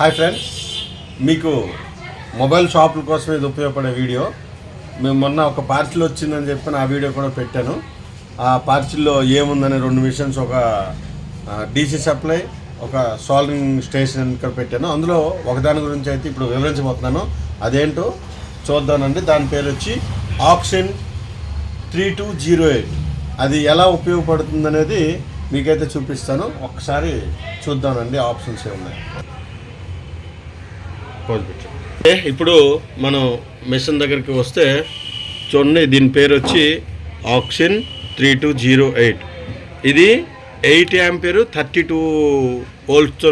Hi friends మీకు mobile షాపుల కోసం ఇది ఉపయోగపడే వీడియో. మేము మొన్న ఒక పార్సిల్ వచ్చిందని చెప్పి ఆ వీడియో కూడా పెట్టాను. ఆ పార్సిల్లో ఏముందనే రెండు మిషన్స్ ఒక డీసీ సప్లై ఒక సాల్వింగ్ స్టేషన్ ఇక్కడ పెట్టాను. అందులో ఒకదాని గురించి అయితే ఇప్పుడు వివరించబోతున్నాను. అదేంటో చూద్దానండి దాని పేరు వచ్చి option three two zero eight అది ఎలా ఉపయోగపడుతుంది అనేది మీకైతే చూపిస్తాను. ఒకసారి చూద్దామండి ఆప్షన్స్ ఏమున్నాయి. ఏ, ఇప్పుడు మనం మిషన్ దగ్గరికి వస్తే చూడండి దీని పేరు వచ్చి auxin three two zero eight. ఇది ఎయిట్ యాంపేరు థర్టీ టూ వోల్ట్తో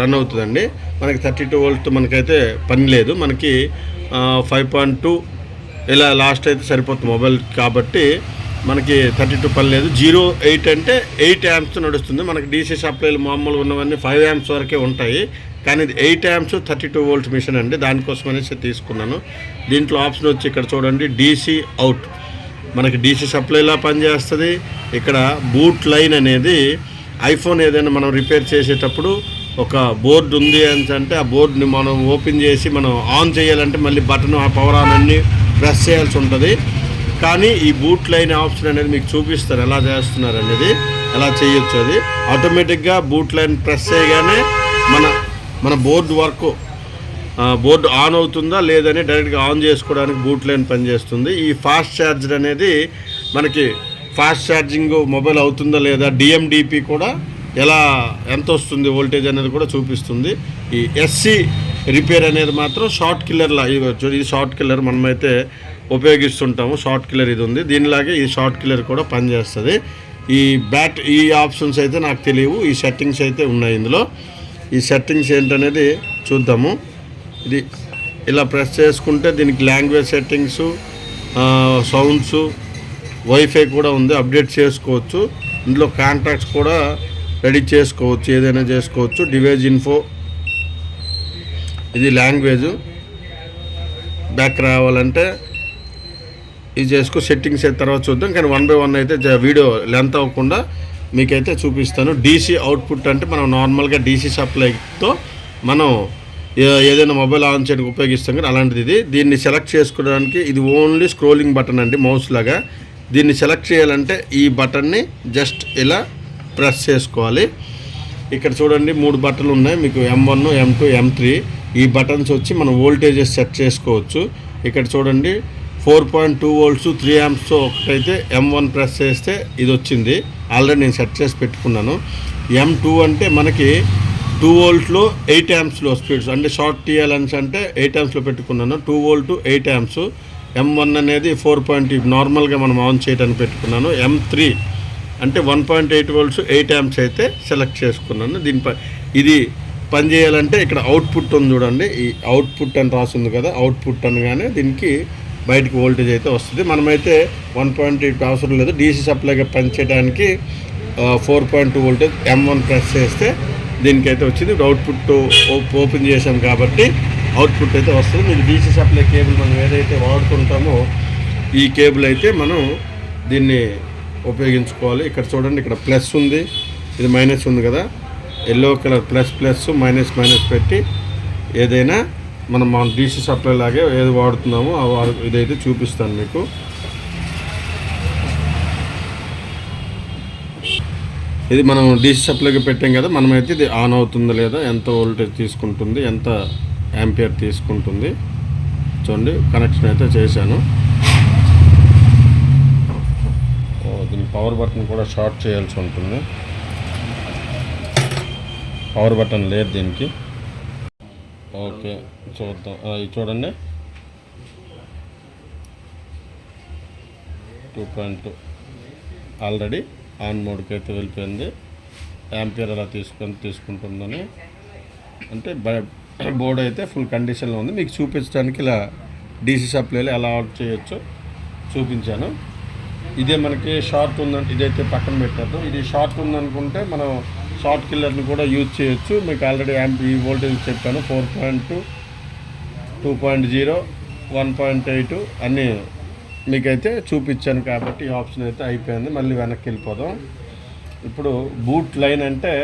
రన్ అవుతుందండి. మనకి థర్టీ టూ వోల్ట్తో మనకైతే పని లేదు. మనకి ఫైవ్ పాయింట్ టూ ఇలా లాస్ట్ అయితే సరిపోతుంది మొబైల్ కాబట్టి మనకి థర్టీ టూ పని లేదు. జీరో ఎయిట్ అంటే ఎయిట్ యాంప్స్ నడుస్తుంది. మనకి డీసీ సప్లైలు మామూలుగా ఉన్నవన్నీ ఫైవ్ యాంప్స్ వరకే ఉంటాయి. కానీ ఇది eight amps thirty two volt machine అండి. దానికోసం అనేసి తీసుకున్నాను. దీంట్లో ఆప్షన్ వచ్చి ఇక్కడ చూడండి డీసీ అవుట్ మనకి డీసీ సప్లైలా పనిచేస్తుంది. ఇక్కడ బూట్ లైన్ అనేది ఐఫోన్ ఏదైనా మనం రిపేర్ చేసేటప్పుడు ఒక బోర్డు ఉంది అని అంటే ఆ బోర్డుని మనం ఓపెన్ చేసి మనం ఆన్ చేయాలంటే మళ్ళీ బటన్ ఆ పవర్ ఆన్ అన్ని ప్రెస్ చేయాల్సి ఉంటుంది. కానీ ఈ బూట్ లైన్ ఆప్షన్ అనేది మీకు చూపిస్తారు ఎలా చేస్తున్నారు అనేది ఎలా చేయొచ్చు అది. ఆటోమేటిక్గా బూట్ లైన్ ప్రెస్ చేయగానే మన మన బోర్డు వర్క్ బోర్డు ఆన్ అవుతుందా లేదని డైరెక్ట్గా ఆన్ చేసుకోవడానికి బూట్ లైన్ పనిచేస్తుంది. ఈ ఫాస్ట్ ఛార్జర్ అనేది మనకి ఫాస్ట్ ఛార్జింగ్ మొబైల్ అవుతుందా లేదా డిఎండిపి కూడా ఎలా ఎంత వస్తుంది వోల్టేజ్ అనేది కూడా చూపిస్తుంది. ఈ ఎస్సి రిపేర్ అనేది మాత్రం షార్ట్ కిల్లర్లా ఇది ఇది షార్ట్ కిల్లర్ మనమైతే ఉపయోగిస్తుంటాము షార్ట్ కిల్లర్ ఇది ఉంది. దీనిలాగే ఈ షార్ట్ కిల్లర్ కూడా పనిచేస్తుంది. ఈ బ్యాట్ ఈ ఆప్షన్స్ అయితే నాకు తెలియవు ఈ సెట్టింగ్స్ అయితే ఉన్నాయి ఇందులో. ఈ సెట్టింగ్స్ ఏంటనేది చూద్దాము. ఇది ఇలా ప్రెస్ చేసుకుంటే దీనికి లాంగ్వేజ్ సెట్టింగ్స్ సౌండ్స్ వైఫై కూడా ఉంది. అప్డేట్ చేసుకోవచ్చు. ఇందులో కాంటాక్ట్స్ కూడా రెడీ చేసుకోవచ్చు. ఏదైనా చేసుకోవచ్చు. డివైజ్ ఇన్ఫో ఇది లాంగ్వేజ్ బ్యాక్ రావాలంటే ఇది చేసుకో. సెట్టింగ్స్ అయితే తర్వాత చూద్దాం. కానీ వన్ బై వన్ అయితే వీడియో లెంత్ అవ్వకుండా మీకైతే చూపిస్తాను. డీసీ అవుట్పుట్ అంటే మనం నార్మల్గా డీసీ సప్లైతో మనం ఏదైనా మొబైల్ ఆన్ చేయడానికి ఉపయోగిస్తాం కానీ అలాంటిది ఇది. దీన్ని సెలెక్ట్ చేసుకోవడానికి ఇది ఓన్లీ స్క్రోలింగ్ బటన్ అండి మౌస్ లాగా. దీన్ని సెలెక్ట్ చేయాలంటే ఈ బటన్ని జస్ట్ ఇలా ప్రెస్ చేసుకోవాలి. ఇక్కడ చూడండి మూడు బటన్లు ఉన్నాయి. మీకు M one M two M three ఈ బటన్స్ వచ్చి మనం వోల్టేజెస్ సెట్ చేసుకోవచ్చు. ఇక్కడ చూడండి four point two volts three యాంప్స్తో ఒకటైతే ఎం వన్ ప్రెస్ చేస్తే ఇది వచ్చింది ఆల్రెడీ నేను సెట్ చేసి పెట్టుకున్నాను. ఎం టూ అంటే మనకి టూ వోల్ట్లో ఎయిట్ యాంప్స్లో స్పీడ్స్ అంటే షార్ట్ టీఎల్ఎన్స్ అంటే ఎయిట్ యాంప్స్లో పెట్టుకున్నాను. Two volt eight amps M one అనేది ఫోర్ పాయింట్ నార్మల్గా మనం ఆన్ చేయడానికి పెట్టుకున్నాను. ఎం త్రీ అంటే one point eight volts eight amps అయితే సెలెక్ట్ చేసుకున్నాను. దీనిపై ఇది పని చేయాలంటే ఇక్కడ అవుట్పుట్ ఉంది చూడండి. ఈ అవుట్పుట్ అని రాసింది కదా అవుట్పుట్ అనగానే దీనికి బయటకు వోల్టేజ్ అయితే వస్తుంది. మనమైతే వన్ పాయింట్ ఎయిట్ అవసరం లేదు. డీసీ సప్లైగా పనిచేయడానికి four point two voltage M one press చేస్తే దీనికైతే వచ్చింది. అవుట్పుట్ ఓపెన్ చేసాం కాబట్టి అవుట్పుట్ అయితే వస్తుంది. మీరు డీసీ సప్లై కేబుల్ మనం ఏదైతే వాడుకుంటామో ఈ కేబుల్ అయితే మనం దీన్ని ఉపయోగించుకోవాలి. ఇక్కడ చూడండి ఇక్కడ ప్లస్ ఉంది. ఇది మైనస్ ఉంది కదా. Yellow colour plus plus minus minus పెట్టి ఏదైనా మనం మన డీసీ సప్లై లాగే ఏది వాడుతున్నామో ఇదైతే చూపిస్తాను మీకు. ఇది మనం డీసీ సప్లైకి పెట్టాం కదా మనమైతే ఇది ఆన్ అవుతుందా లేదా ఎంత వోల్టేజ్ తీసుకుంటుంది ఎంత యాంపియర్ తీసుకుంటుంది. చూడండి కనెక్షన్ అయితే చేశాను. దీని పవర్ బటన్ కూడా షార్ట్ చేయాల్సి ఉంటుంది. పవర్ బటన్ లేదు దీనికి. ఓకే చూద్దాం. ఇది చూడండి. Two point two. Already on మోడ్కి అయితే వెళ్ళిపోయింది. యాంపియర్ అలా తీసుకొని తీసుకుంటుందని. అంటే బోర్డు అయితే ఫుల్ కండిషన్లో ఉంది. మీకు చూపించడానికి ఇలా డీసీ సప్లైలో ఎలా ఆర్డర్ చేయొచ్చు చూపించాను. ఇదే మనకి షార్ట్ ఉందంటే ఇదైతే పక్కన పెట్టారు ఇది షార్ట్ ఉందనుకుంటే మనం షార్ట్ కిల్లర్ని కూడా యూజ్ చేయొచ్చు. మీకు ఆల్రెడీ యాంప్ ఈ వోల్టేజ్ చెప్పాను. Four point two two point zero one point eight అన్నీ మీకైతే చూపించాను కాబట్టి ఈ ఆప్షన్ అయితే అయిపోయింది. మళ్ళీ వెనక్కి వెళ్ళిపోదాం. ఇప్పుడు బూట్ లైన్ అంటే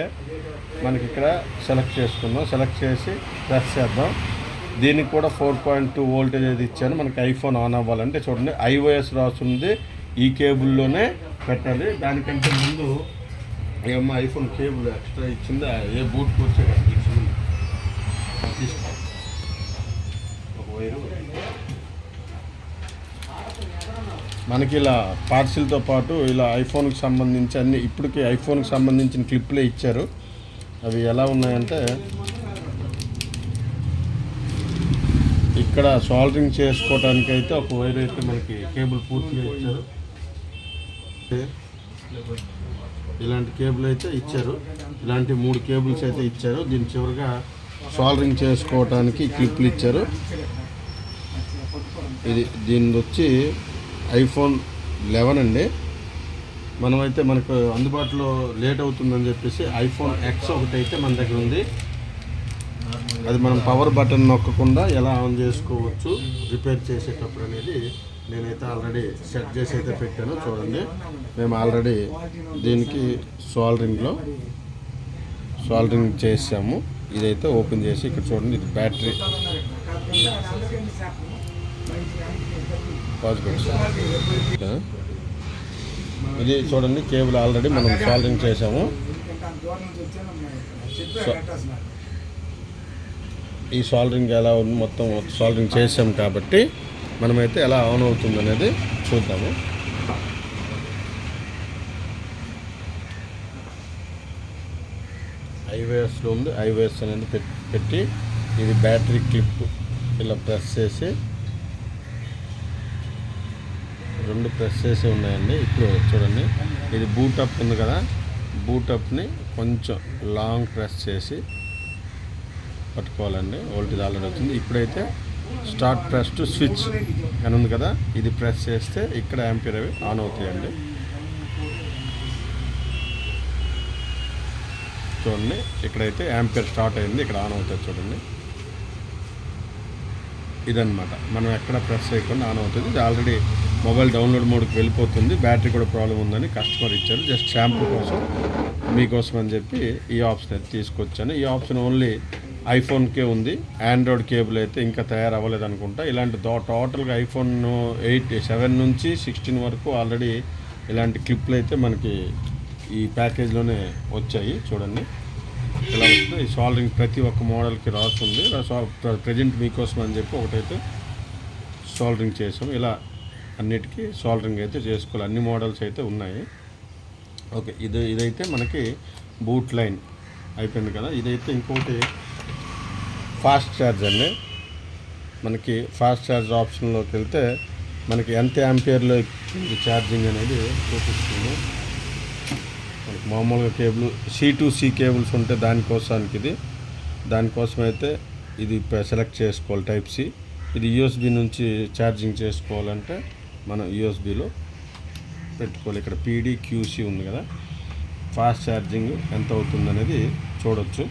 మనకి ఇక్కడ సెలెక్ట్ చేసుకుందాం. సెలెక్ట్ చేసి ప్రెస్ చేద్దాం. దీనికి కూడా ఫోర్ పాయింట్ టూ వోల్టేజ్ అది ఇచ్చాను. మనకి ఐఫోన్ ఆన్ అవ్వాలంటే చూడండి ఐఓఎస్ రాసుంది. ఈ కేబుల్లోనే పెట్టాలి. దానికంటే ముందు ఏమో ఐఫోన్ కేబుల్ ఎక్స్ట్రా ఇచ్చిందా? ఏ బూట్ వచ్చే ఇచ్చింది. తీసుకో. ఒక వైరు మనకి ఇలా పార్సిల్తో పాటు ఇలా ఐఫోన్కి సంబంధించి అన్ని ఇప్పటికి ఐఫోన్కి సంబంధించిన క్లిప్లే ఇచ్చారు. అవి ఎలా ఉన్నాయంటే ఇక్కడ సాల్డరింగ్ చేసుకోవడానికి అయితే ఒక వైర్ అయితే మనకి కేబుల్ పూర్తిగా ఇచ్చారు. ఇలాంటి కేబుల్ అయితే ఇచ్చారు. ఇలాంటి మూడు కేబుల్స్ అయితే ఇచ్చారు. దీని చివరిగా సాల్డరింగ్ చేసుకోవటానికి క్లిప్లు ఇచ్చారు. ఇది దీని వచ్చి ఐఫోన్ లెవెన్ అండి. మనమైతే మనకు అందుబాటులో లేట్ అవుతుందని చెప్పేసి ఐఫోన్ ఎక్స్ ఒకటి అయితే మన దగ్గర ఉంది. అది మనం పవర్ బటన్ నొక్కకుండా ఎలా ఆన్ చేసుకోవచ్చు రిపేర్ చేసేటప్పుడు అనేది నేనైతే ఆల్రెడీ సెట్ చేసి అయితే పెట్టాను చూడండి. మేము ఆల్రెడీ దీనికి సోల్డరింగ్లో సోల్డరింగ్ చేసాము. ఇదైతే ఓపెన్ చేసి ఇక్కడ చూడండి ఇది బ్యాటరీ ఇది చూడండి కేబుల్ ఆల్రెడీ మనం సోల్డరింగ్ చేసాము. ఈ సాల్డరింగ్ ఎలా ఉంది మొత్తం సాల్డరింగ్ చేసాం కాబట్టి మనమైతే ఎలా ఆన్ అవుతుంది అనేది చూద్దాము ఐవేఎస్లో ఉంది. ఐవేఎస్ అనేది పెట్టి ఇది బ్యాటరీ క్లిప్ ఇలా ప్రెస్ చేసి రెండు ప్రెస్ చేసి ఉన్నాయండి. ఇప్పుడు చూడండి. ఇది బూటప్ ఉంది కదా. బూటప్ని కొంచెం లాంగ్ ప్రెస్ చేసి పట్టుకోవాలండి. వోల్టేజ్ ఆల్రెడీ వచ్చింది. ఇప్పుడైతే స్టార్ట్ ప్రెస్ టు స్విచ్ అని ఉంది కదా ఇది ప్రెస్ చేస్తే ఇక్కడ యాంపీర్ అవి ఆన్ అవుతాయండి. చూడండి ఇక్కడైతే యాంపీర్ స్టార్ట్ అయింది ఇక్కడ ఆన్ అవుతుంది చూడండి. ఇదన్నమాట. మనం ఎక్కడ ప్రెస్ చేయకుండా ఆన్ అవుతుంది. ఇది ఆల్రెడీ మొబైల్ డౌన్లోడ్ మోడ్కి వెళ్ళిపోతుంది. బ్యాటరీ కూడా ప్రాబ్లం ఉందని కస్టమర్ ఇచ్చారు. జస్ట్ షాంపూ కోసం మీకోసం అని చెప్పి ఈ ఆప్షన్ అయితే తీసుకొచ్చాను. ఈ ఆప్షన్ ఓన్లీ ఐఫోన్కే ఉంది. ఆండ్రాయిడ్ కేబుల్ అయితే ఇంకా తయారవ్వలేదు అనుకుంటా. ఇలాంటి దో టోటల్గా ఐఫోన్ ఎయిట్ సెవెన్ నుంచి సిక్స్టీన్ వరకు ఆల్రెడీ ఇలాంటి క్లిప్లు అయితే మనకి ఈ ప్యాకేజ్లోనే వచ్చాయి. చూడండి. ఇలా వస్తే ఈ సాల్డరింగ్ ప్రతి ఒక్క మోడల్కి రాస్తుంది. ప్రజెంట్ మీకోసం అని చెప్పి ఒకటైతే సాల్డరింగ్ చేసాం. ఇలా అన్నిటికీ సాల్డరింగ్ అయితే చేసుకోవాలి. అన్ని మోడల్స్ అయితే ఉన్నాయి. ఓకే. ఇది ఇదైతే మనకి బూట్ లైన్ అయిపోయింది కదా. ఇదైతే ఇంకోటి ఫాస్ట్ ఛార్జ్ అండి. మనకి ఫాస్ట్ ఛార్జ్ ఆప్షన్లోకి వెళ్తే మనకి ఎంత యాంపియర్లో ఛార్జింగ్ అనేది చూపిస్తుంది. మనకి మామూలుగా cable C to C cables ఉంటే దానికోసానికి ఇది. దానికోసం అయితే ఇది సెలెక్ట్ చేసుకోవాలి టైప్ సి. ఇది యూఎస్బి నుంచి ఛార్జింగ్ చేసుకోవాలంటే మనం యూఎస్బిలో పెట్టుకోవాలి. ఇక్కడ పీడీ క్యూసీ ఉంది కదా. ఫాస్ట్ ఛార్జింగ్ ఎంత అవుతుంది అనేది చూడొచ్చు.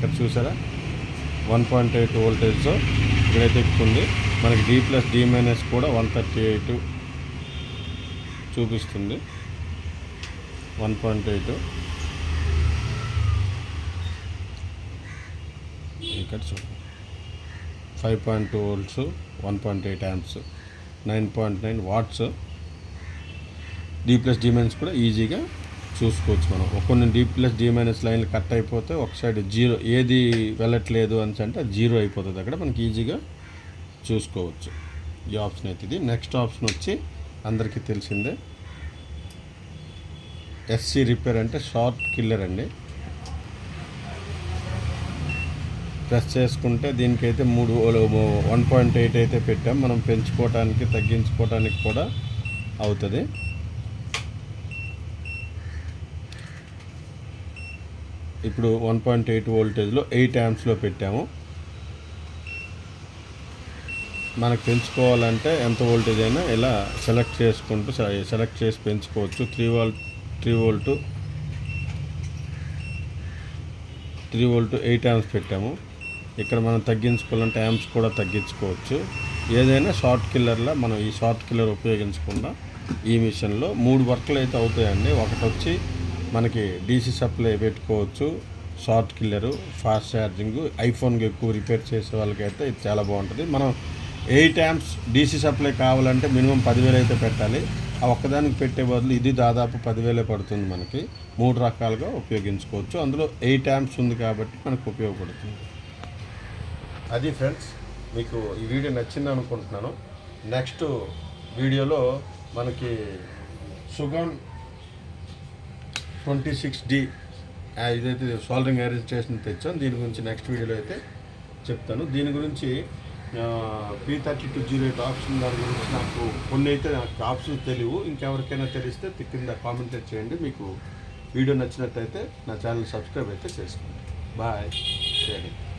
ఇక్కడ చూసారా? వన్ పాయింట్ ఎయిట్ వోల్టేజ్తో ఇక్కడైతే ఎక్కుతుంది మనకి డి ప్లస్ డి మైనస్ కూడా వన్ థర్టీ ఎయిట్ చూపిస్తుంది. One point eight. ఇక్కడ చూ five point two volts one point eight amps nine point nine watts. D plus D minus కూడా ఈజీగా చూసుకోవచ్చు మనం. కొన్ని డి ప్లస్ డి మైనస్ లైన్లు కట్ అయిపోతే ఒక సైడ్ జీరో ఏది వెళ్ళట్లేదు అని అంటే జీరో అయిపోతుంది అక్కడ. మనకి ఈజీగా చూసుకోవచ్చు. ఈ ఆప్షన్ అయితే ఇది. నెక్స్ట్ ఆప్షన్ వచ్చి అందరికీ తెలిసిందే. ఎస్సీ రిపేర్ అంటే షార్ట్ కిల్లర్ అండి. ప్రెస్ చేసుకుంటే దీనికైతే మూడు వన్ పాయింట్ ఎయిట్ అయితే పెట్టాం. మనం పెంచుకోవటానికి తగ్గించుకోవటానికి కూడా అవుతుంది. ఇప్పుడు వన్ పాయింట్ ఎయిట్ వోల్టేజ్లో ఎయిట్ యాంప్స్లో పెట్టాము. మనకు పెంచుకోవాలంటే ఎంత వోల్టేజ్ అయినా ఇలా సెలెక్ట్ చేసుకుంటూ సెలెక్ట్ చేసి పెంచుకోవచ్చు. Three volt three volt three volt eight amps పెట్టాము. ఇక్కడ మనం తగ్గించుకోవాలంటే యాంప్స్ కూడా తగ్గించుకోవచ్చు. ఏదైనా షార్ట్ కిల్లర్లో మనం ఈ షార్ట్ కిల్లర్ ఉపయోగించకుండా ఈ మిషన్లో మూడు వర్క్లు అయితే అవుతాయండి. ఒకటి వచ్చి మనకి డీసీ సప్లై పెట్టుకోవచ్చు షార్ట్ కిల్లరు ఫాస్ట్ ఛార్జింగ్ ఐఫోన్కి ఎక్కువ రిపేర్ చేసే వాళ్ళకైతే ఇది చాలా బాగుంటుంది. మనం ఎయిట్ యాంప్స్ డీసీ సప్లై కావాలంటే మినిమం పదివేలు అయితే పెట్టాలి. ఆ ఒక్కదానికి పెట్టే బదులు ఇది దాదాపు పదివేలే పడుతుంది మనకి. మూడు రకాలుగా ఉపయోగించుకోవచ్చు. అందులో ఎయిట్ యాంప్స్ ఉంది కాబట్టి మనకు ఉపయోగపడుతుంది. అది ఫ్రెండ్స్ మీకు ఈ వీడియో నచ్చింది అనుకుంటున్నాను. నెక్స్ట్ వీడియోలో మనకి సుగం ట్వంటీ సిక్స్ డి ఇదైతే సోల్డరింగ్ అరేంజ్ చేసిన తెచ్చాం. దీని గురించి నెక్స్ట్ వీడియోలో అయితే చెప్తాను. దీని గురించి P thirty two zero eight option దాని గురించి నాకు కొన్ని అయితే నాకు ఆప్షన్స్ తెలియవు. ఇంకెవరికైనా తెలిస్తే తిక్కింద కింద కామెంట్ చేయండి. మీకు వీడియో నచ్చినట్టయితే నా ఛానల్ సబ్స్క్రైబ్ అయితే చేసుకోండి. Bye sharing